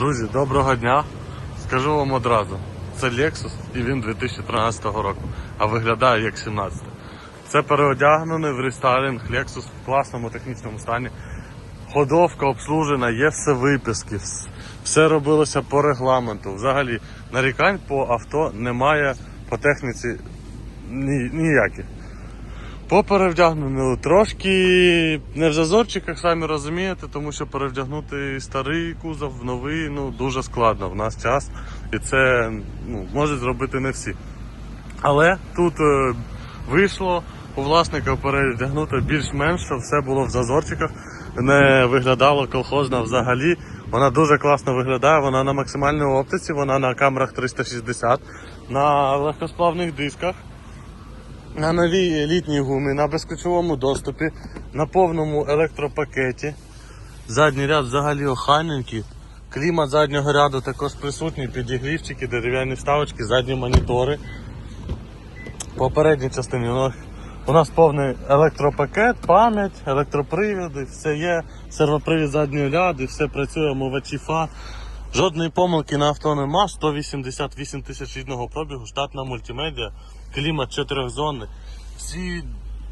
Друзі, доброго дня. Скажу вам одразу, це Lexus і він 2013 року, а виглядає як 17. Це переодягнений в рестайлінг Lexus в класному технічному стані. Ходовка обслужена, є все виписки, все робилося по регламенту. Взагалі нарікань по авто немає по техніці ні, ніяких. По перевдягненню трошки не в зазорчиках, самі розумієте, тому що перевдягнути старий кузов в новий ну, дуже складно в нас час. І це ну, можуть зробити не всі. Але тут е, вийшло у власника перевдягнути більш-менш, щоб все було в зазорчиках, не виглядало колхозно взагалі. Вона дуже класно виглядає, вона на максимальній оптиці, вона на камерах 360, на легкосплавних дисках на новій літній гумі, на безключовому доступі, на повному електропакеті. Задній ряд взагалі охайненький. Клімат заднього ряду також присутній, підігрівчики, дерев'яні вставочки, задні монітори. По передній частині у нас- повний електропакет, пам'ять, електроприводи, все є, сервопривід задньої ряду, все працює, омивачі фар. Жодної помилки на авто нема, 188 тисяч рідного пробігу, штатна мультимедіа, клімат чотирьохзонний. Всі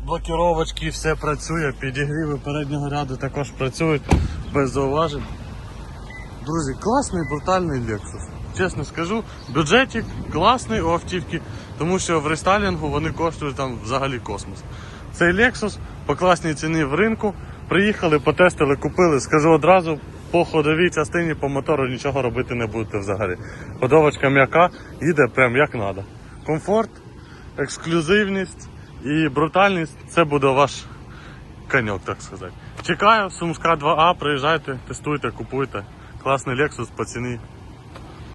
блокіровочки, все працює, підігріви переднього ряду також працюють без зауважень. Друзі, класний брутальний Lexus. Чесно скажу, бюджетик класний у автівки, тому що в рестайлінгу вони коштують там взагалі космос. Цей Lexus по класній ціні в ринку. Приїхали, потестили, купили. Скажу одразу, по ходовій частині, по мотору нічого робити не будете взагалі. Ходовочка м'яка, їде прям як треба. Комфорт, ексклюзивність і брутальність це буде ваш коньок, так сказати. Чекаю, Сумська 2А, приїжджайте, тестуйте, купуйте. Класний Lexus по ціні